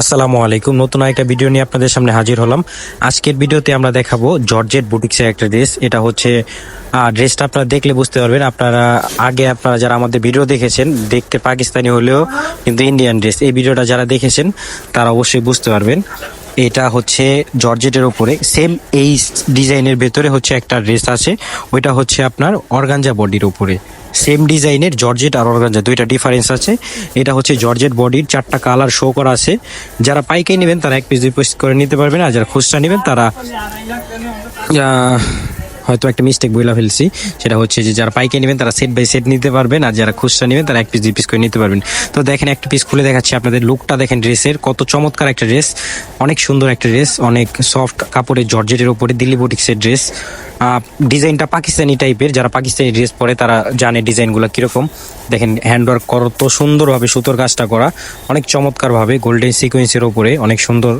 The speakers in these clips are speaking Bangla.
আসসালামু আলাইকুম। নতুন একটা ভিডিও নিয়ে আপনাদের সামনে হাজির হলাম। আজকের ভিডিওতে আমরা দেখাবো জর্জেট বুটিক্সের একটা ড্রেস। এটা হচ্ছে ড্রেসটা আপনারা দেখলে বুঝতে পারবেন। আপনারা আগে আপনারা যারা আমাদের ভিডিও দেখেছেন, দেখতে পাকিস্তানি হলেও কিন্তু ইন্ডিয়ান ড্রেস। এই ভিডিওটা যারা দেখেছেন, তারা অবশ্যই বুঝতে পারবেন। এটা হচ্ছে জর্জেটের ওপরে সেম এই ডিজাইনের ভেতরে হচ্ছে একটা ড্রেস আছে, ওইটা হচ্ছে আপনার অর্গানজা বডির উপরে। সেম ডিজাইনের জর্জেট আর অর্গানজা দুইটা ডিফারেন্স আছে। এটা হচ্ছে জর্জেট বডির, চারটা কালার শো করা আছে। যারা পাইকে নেবেন তারা এক পিস দুই পিস করে নিতে পারবেন। আর যারা খুচরা নেবেন তারা হয়তো একটা মিস্টেক বইলা ফেলছি। সেটা হচ্ছে যে যারা পাইকে নেবেন, তারা সেট বাই সেট নিতে পারবেন, আর যারা খুচরা নেবেন, তারা এক পিস দুই পিস করে নিতে পারবেন। তো দেখেন একটা পিস খুলে দেখাচ্ছি আপনাদের লুকটা দেখেন ড্রেসের কত চমৎকার একটা ড্রেস অনেক সুন্দর একটা ড্রেস অনেক সফট কাপড়ের জর্জেটের ওপরে দিল্লি বুটিক্সের ড্রেস ডিজাইনটা পাকিস্তানি টাইপের যারা পাকিস্তানি ড্রেস পরে, তারা জানে ডিজাইনগুলো কীরকম। দেখেন হ্যান্ডওয়ার্ক কত সুন্দরভাবে সুতোর কাজটা করা, অনেক চমৎকারভাবে গোল্ডেন সিকোয়েন্সের ওপরে অনেক সুন্দর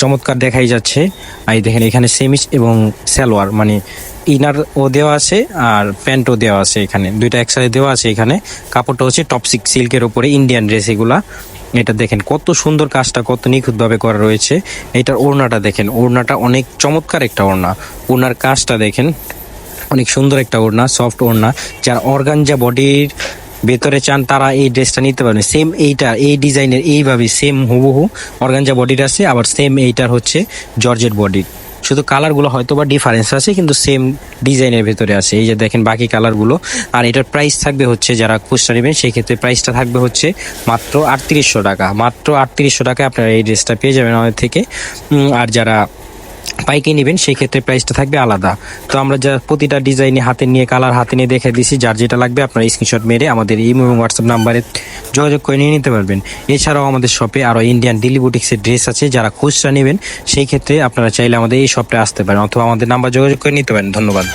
চমৎকার দেখাই যাচ্ছে। আর দেখেন, এখানে সেমিস এবং সালোয়ার মানে ইনার ও দেওয়া আছে আর প্যান্টও দেওয়া আছে এখানে। দুইটা একসাথে দেওয়া আছে এখানে। কাপড়টা হচ্ছে টপসিক সিল্কের ওপরে ইন্ডিয়ান ড্রেস এগুলা। এটা দেখেন, কত সুন্দর কাজটা, কত নিখুঁতভাবে করা রয়েছে। এটার ওড়নাটা দেখেন, ওড়নাটা অনেক চমৎকার একটা ওড়না। ওড়নার কাজটা দেখেন, অনেক সুন্দর একটা ওড়না, সফট ওড়না। যার অর্গানজা বডির ভেতরে চান, তারা এই ড্রেসটা নিতে পারবেন। সেম এইটা, এই ডিজাইনের এইভাবে, সেম হুবহু অর্গানজা বডির আছে, আবার সেম এইটার হচ্ছে জর্জেট বডির শুধু কালারগুলো হয়তো বা ডিফারেন্স আছে, কিন্তু সেম ডিজাইনের ভেতরে আছে। এই যে দেখেন বাকি কালারগুলো আর এটার প্রাইস থাকবে হচ্ছে যারা খুচরা নেবেন, সেই ক্ষেত্রে প্রাইসটা থাকবে হচ্ছে মাত্র আটত্রিশশো টাকা। মাত্র আটত্রিশশো টাকায় আপনারা এই ড্রেসটা পেয়ে যাবেন আমাদের থেকে। আর যারা পাইকারি নেবেন, সেই ক্ষেত্রে প্রাইসটা থাকবে আলাদা। তো আমরা যা প্রতিটা ডিজাইনে হাতে নিয়ে কালার হাতে নিয়ে দেখে দিছি, যার যেটা লাগবে আপনারা স্ক্রিনশট মেরে আমাদের ইমো এবং হোয়াটসঅ্যাপ নাম্বারে যোগাযোগ করে নিয়ে নিতে পারবেন। এছাড়াও আমাদের শপে আরও ইন্ডিয়ান ডেলি বুটিক্সের ড্রেস আছে, যারা খুচরা নেবেন, সেই ক্ষেত্রে আপনারা চাইলে আমাদের এই শপে আসতে পারেন, অথবা আমাদের নাম্বার যোগাযোগ করে নিতে পারেন। ধন্যবাদ।